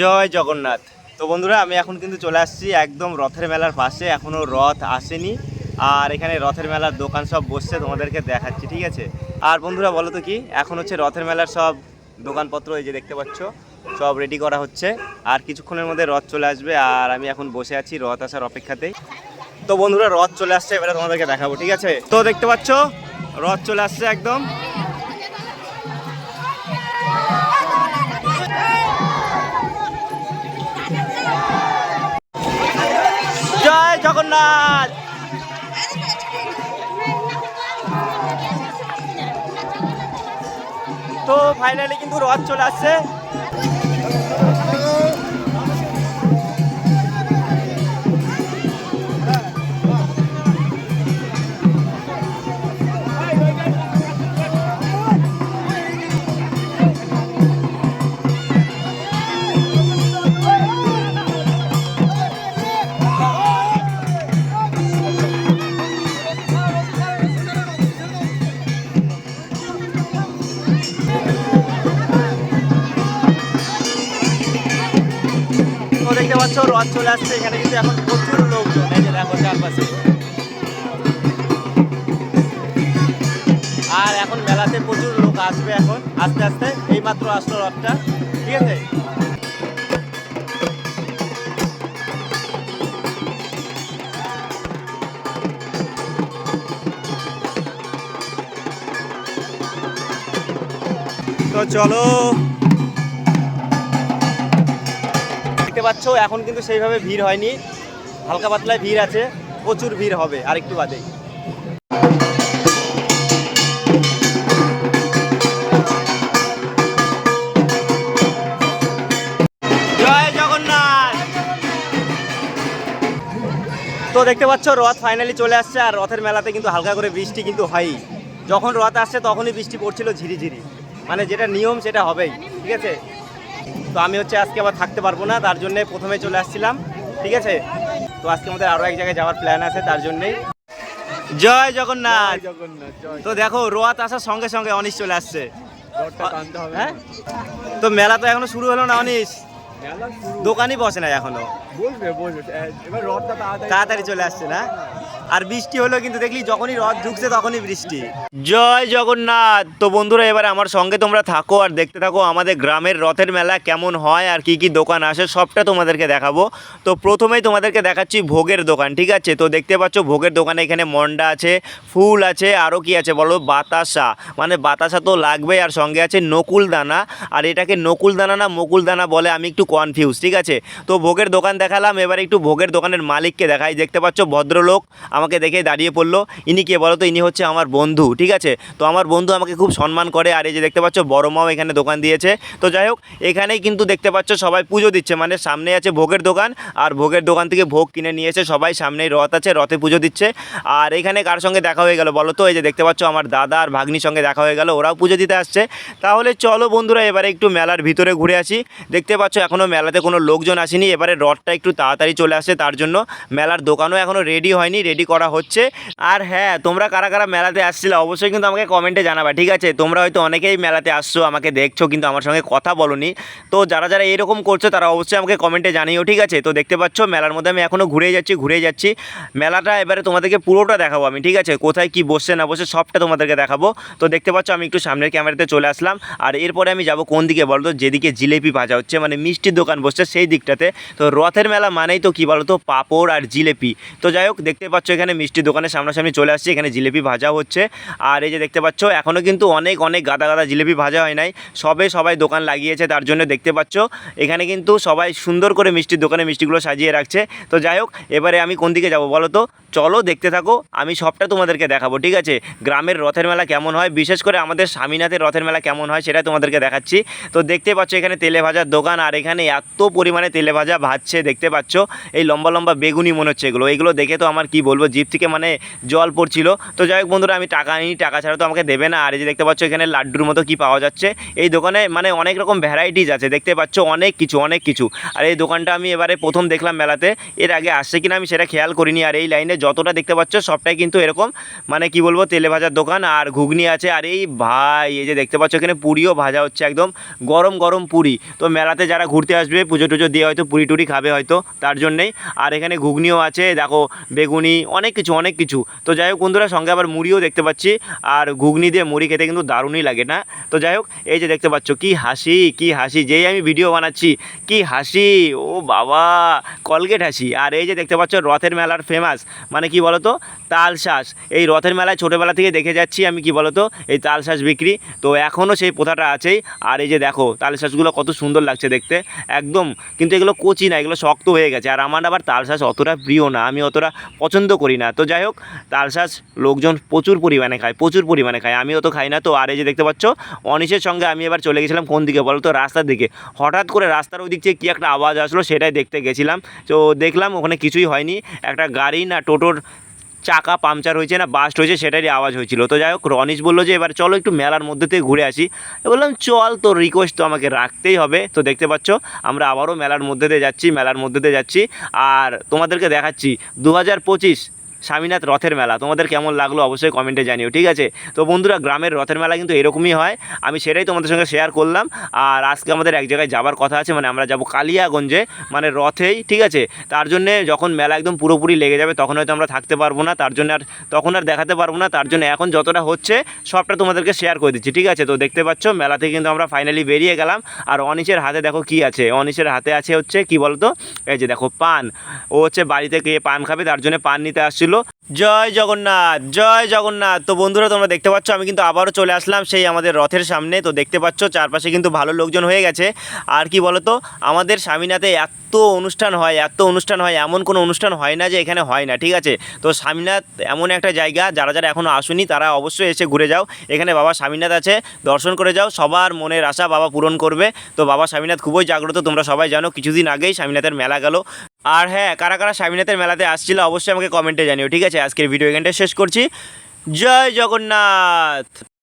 জয় জগন্নাথ। তো বন্ধুরা, আমি এখন কিন্তু চলে আসছি একদম রথের মেলার পাশে। এখনও রথ আসেনি। আর এখানে রথের মেলার দোকান সব বসছে, তোমাদেরকে দেখাচ্ছি, ঠিক আছে? আর বন্ধুরা, বলো তো কি? এখন হচ্ছে রথের মেলার সব দোকানপত্র এই যে দেখতে পাচ্ছ, সব রেডি করা হচ্ছে। আর কিছুক্ষণের মধ্যে রথ চলে আসবে, আর আমি এখন বসে আছি রথ আসার অপেক্ষাতেই। তো বন্ধুরা, রথ চলে আসছে, এবারে তোমাদেরকে দেখাবো, ঠিক আছে? তো দেখতে পাচ্ছ, রথ চলে আসছে একদম। তো ফাইনালি কিন্তু রথ চলে আসছে। দেখতে রথ চলে আসছে, এখানে কিন্তু এখন প্রচুর লোকজন। এই যে দেখো চারপাশে। আর এখন মেলাতে প্রচুর লোক আসবে এখন। আস্তে আস্তে এই মাত্র আসলো রথটা, ঠিক আছে? তো চলো পাচ্ছ, এখন কিন্তু সেইভাবে ভিড় হয়নি। হালকা পাতলায় ভিড় আছে, প্রচুর ভিড় হবে আর একটু বাদেই। জয় জগন্নাথ! তো দেখতে পাচ্ছ, রথ ফাইনালি চলে আসছে, আর রথের মেলাতে কিন্তু হালকা করে বৃষ্টি কিন্তু হয়ই। যখন রথ আসছে, তখনই বৃষ্টি পড়ছিল ঝিরিঝিরি। মানে যেটা নিয়ম, সেটা হবেই, ঠিক আছে? তো আমি হচ্ছে আজকে আবার থাকতে পারব না তার জন্য প্রথমে চলে আসছিলাম ঠিক আছে? তো আজকে আমাদের আরও এক জায়গায় যাওয়ার প্ল্যান আছে তার জন্যেই। জয় জগন্নাথ! তো দেখো রোয়াত আসার সঙ্গে সঙ্গে অনিশ চলে আসছে। হ্যাঁ? তো মেলা তো এখনও শুরু হলো না অনিশ? দোকানই বসে না এখনও। তাড়াতাড়ি চলে আসছে না? আর বৃষ্টি হলো কিন্তু দেখলি যখনই রথ ঢুকছে তখনই বৃষ্টি। জয় জগন্নাথ। তো বন্ধুরা, এবার আমার সঙ্গে তোমরা থাকো আর দেখতে থাকো আমাদের গ্রামের রথের মেলা কেমন হয় আর কি কি দোকান আসে, সবটা তোমাদেরকে দেখাবো। তো প্রথমেই তোমাদেরকে দেখাচ্ছি ভোগের দোকান, ঠিক আছে? তো দেখতে পাচ্ছ ভোগের দোকানে এখানে মন্ডা আছে, ফুল আছে আরও কি আছে বলো? বাতাসা। মানে বাতাসা তো লাগবেই আর সঙ্গে আছে নকুল দানা আর এটাকে নকুল দানা না মকুল দানা বলে, আমি একটু কনফিউজ ঠিক আছে? তো ভোগের দোকান দেখালাম, এবার একটু ভোগের দোকানের মালিককে দেখাই। দেখতে পাচ্ছ ভদ্রলোক আমাকে দেখে দাঁড়িয়ে পড়ল। ইনি কে বলো তো? ইনি হচ্ছে আমার বন্ধু, ঠিক আছে? তো আমার বন্ধু আমাকে খুব সম্মান করে। আর এই যে দেখতে পাচ্ছ, বড় মাও এখানে দোকান দিয়েছে। তো যাই হোক, এখানেই কিন্তু দেখতে পাচ্ছ, সবাই পুজো দিচ্ছে। মানে সামনে আছে ভোগের দোকান, আর ভোগের দোকান থেকে ভোগ কিনে নিয়েছে সবাই সামনেই রথ আছে, রথে পুজো দিচ্ছে। আর এখানে কার সঙ্গে দেখা হয়ে গেল বলো তো? এই যে দেখতে পাচ্ছ, আমার দাদা আর ভাগ্নির সঙ্গে দেখা হয়ে গেল, ওরাও পুজো দিতে আসছে। তাহলে চলো বন্ধুরা, এবারে একটু মেলার ভিতরে ঘুরে আসি। দেখতে পাচ্ছ এখনও মেলাতে কোনো লোকজন আসেনি। এবারে রথটা একটু তাড়াতাড়ি চলে আসছে তার জন্য। মেলার দোকানও এখনও রেডি হয়নি রেডি করা হচ্ছে। আর হ্যাঁ তোমরা কারা কারা মেলাতে আসছিলে অবশ্যই কিন্তু আমাকে কমেন্টে জানাবা, ঠিক আছে? তোমরা হয়তো অনেকেই মেলাতে আসছো, আমাকে দেখছ, কিন্তু আমার সঙ্গে কথা বলনি। তো যারা যারা এরকম করছ, তারা অবশ্যই আমাকে কমেন্টে জানিও, ঠিক আছে? তো দেখতে পাচ্ছ, মেলার মধ্যে আমি এখনও ঘুরে যাচ্ছি ঘুরে যাচ্ছি। মেলাটা এবারে তোমাদেরকে পুরোটা দেখাবো আমি, ঠিক আছে? কোথায় কি বসছে, না বসে সবটা তোমাদেরকে দেখাবো। তো দেখতে পাচ্ছ, আমি একটু সামনের ক্যামেরাতে চলে আসলাম। আর এরপরে আমি যাব কোন দিকে বলতো? যেদিকে জিলেপি ভাজা হচ্ছে মানে মিষ্টির দোকান বসছে সেই দিকটাতে। তো রথের মেলা মানেই তো কী বলতো? পাঁপড় আর জিলেপি। তো যাই হোক, দেখতে পাচ্ছ এখানে মিষ্টির দোকানের সামনাসামনি চলে আসছি। এখানে জিলেপি ভাজা হচ্ছে। আর এই যে দেখতে পাচ্ছ এখনও কিন্তু অনেক অনেক গাদা গাদা জিলেপি ভাজা হয় নাই। সবে সবাই দোকান লাগিয়েছে, তার জন্য দেখতে পাচ্ছ। এখানে কিন্তু সবাই সুন্দর করে মিষ্টির দোকানে মিষ্টিগুলো সাজিয়ে রাখছে। তো যাই হোক, এবারে আমি কোন দিকে যাব বলো তো? চলো দেখতে থাকো, আমি সবটা তোমাদেরকে দেখাবো, ঠিক আছে? গ্রামের রথের মেলা কেমন হয়? বিশেষ করে আমাদের স্বামীনাথের রথের মেলা কেমন হয় সেটা তোমাদেরকে দেখাচ্ছি। তো দেখতে পাচ্ছ, এখানে তেলে ভাজার দোকান, আর এখানে এত পরিমাণে তেলে ভাজা ভাজছে, দেখতে পাচ্ছ? এই লম্বা লম্বা বেগুনি মনে হচ্ছে এগুলো। এগুলো দেখে তো আমার কি বলব? বলব জিপ থেকে মানে জল পড়ছিল। তো যাই হোক বন্ধুরা, আমি টাকা নিই টাকা ছাড়া তো আমাকে দেবে না। আর এই যে দেখতে পাচ্ছ এখানে লাড্ডুর মতো কি পাওয়া যাচ্ছে। এই দোকানে মানে অনেক রকম ভ্যারাইটিস আছে, দেখতে পাচ্ছ অনেক কিছু অনেক কিছু। আর এই দোকানটা আমি এবারে প্রথম দেখলাম মেলাতে। এর আগে আসছে কিনা আমি সেটা খেয়াল করিনি। আর এই লাইনে যতটা দেখতে পাচ্ছ সবটাই কিন্তু এরকম মানে কি বলব, তেলে ভাজার দোকান আর ঘুগনি আছে। আর এই ভাই, এই যে দেখতে পাচ্ছ এখানে পুরিও ভাজা হচ্ছে একদম গরম গরম পুরি। তো মেলাতে যারা ঘুরতে আসবে, পুজো টুজো দিয়ে হয়তো পুরি টুরি খাবে হয়তো, তার জন্যেই। আর এখানে ঘুগনিও আছে, দেখো বেগুনি অনেক কিছু অনেক কিছু। তো যাই হোক বন্ধুরা, সঙ্গে আবার মুড়িও দেখতে পাচ্ছি। আর ঘুগনি দিয়ে মুড়ি খেতে কিন্তু দারুণই লাগে না? তো যাই হোক, এই যে দেখতে পাচ্ছ, কি হাসি কি হাসি। যেই আমি ভিডিও বানাচ্ছি, কি হাসি। ও বাবা, কলগেট হাসি। আর এই যে দেখতে পাচ্ছ, রথের মেলার ফেমাস মানে কি বলতো? তালশাঁস এই রথের মেলায় ছোটোবেলা থেকে দেখে যাচ্ছি আমি, কি বলতো? এই তালশাঁস বিক্রি। তো এখনও সেই প্রথাটা আছেই। আর এই যে দেখো তালশাঁসগুলো কত সুন্দর লাগছে দেখতে। একদম, কিন্তু এগুলো কচি না, এগুলো শক্ত হয়ে গেছে। আর আমার আবার তালশাঁস অতটা প্রিয় না। আমি অতটা পছন্দ করি না। তো যাই হোক তালশাঁস লোকজন প্রচুর পরিমাণে খায়, প্রচুর পরিমাণে খায়। আমিও তো খাই না। তো আর এই যে দেখতে পাচ্ছ, অনিশের সঙ্গে আমি এবার চলে গেছিলাম কোন দিকে বলো তো, রাস্তার দিকে। হঠাৎ করে রাস্তার ওই দিক থেকে কী একটা আওয়াজ আসলো সেটাই দেখতে গেছিলাম। তো দেখলাম ওখানে কিছুই হয়নি। একটা গাড়ি না টোটোর চাকা পাংচার হয়েছে না বাস্ট হয়েছে, সেটারই আওয়াজ হয়েছিল। তো যাই হোক রনিশ বলল যে, এবার চলো একটু মেলার মধ্যে থেকে ঘুরে আসি। বললাম, চল তো রিকোয়েস্ট তো আমাকে রাখতেই হবে। তো দেখতে পাচ্ছ, আমরা আবারও মেলার মধ্যে দিয়ে যাচ্ছি, মেলার মধ্যে দিয়ে যাচ্ছি। আর তোমাদেরকে দেখাচ্ছি দু হাজার পঁচিশ স্বামীনাথ রথের মেলা। তোমাদের কেমন লাগল অবশ্যই কমেন্টে জানিও, ঠিক আছে? তো বন্ধুরা, গ্রামের রথের মেলা কিন্তু এরকমই হয়। আমি সেটাই তোমাদের সঙ্গে শেয়ার করলাম। আর আজকে আমাদের এক জায়গায় যাবার কথা আছে মানে আমরা যাব কালিয়াগঞ্জে মানে রথেই, ঠিক আছে? তার জন্যে যখন মেলা একদম পুরোপুরি লেগে যাবে, তখন হয়তো আমরা থাকতে পারব না। তার জন্য আর তখন আর দেখাতে পারব না। তার জন্য এখন যতটা হচ্ছে, সবটা তোমাদেরকে শেয়ার করে দিচ্ছি, ঠিক আছে? তো দেখতে পাচ্ছ, মেলা থেকে কিন্তু আমরা ফাইনালি বেরিয়ে গেলাম। আর অনিশের হাতে দেখো কি আছে? অনিশের হাতে আছে হচ্ছে, কি বলতো? এই যে দেখো, পান। ও হচ্ছে বাড়িতে গিয়ে পান খাবে, তার জন্য পান নিতে আসছিল। জয় জগন্নাথ জয় জগন্নাথ। তো বন্ধুরা, তোমরা দেখতে পাচ্ছ, আমি কিন্তু আবারও চলে আসলাম সেই আমাদের রথের সামনে। তো দেখতে পাচ্ছ, চারপাশে কিন্তু ভালো লোকজন হয়ে গেছে। আর কি বলতো, আমাদের স্বামীনাথে এত অনুষ্ঠান হয়, এত অনুষ্ঠান হয়, এমন কোনো অনুষ্ঠান হয় না যে এখানে হয় না, ঠিক আছে? তো স্বামীনাথ এমন একটা জায়গা, যারা যারা এখনও আসেনি, তারা অবশ্যই এসে ঘুরে যাও। এখানে বাবা স্বামীনাথ আছে, দর্শন করে যাও। সবার মনের আশা বাবা পূরণ করবে। তো বাবা স্বামীনাথ খুবই জাগ্রত, তোমরা সবাই জানো, কিছুদিন আগেই স্বামীনাথের মেলা গেল। আর হ্যাঁ কারা কারা স্বামীনাথের মেলাতে আসছিল, অবশ্যই আমাকে কমেন্টে জানিও, ঠিক আছে আজকের ভিডিও এখানটা শেষ করছি। জয় জগন্নাথ!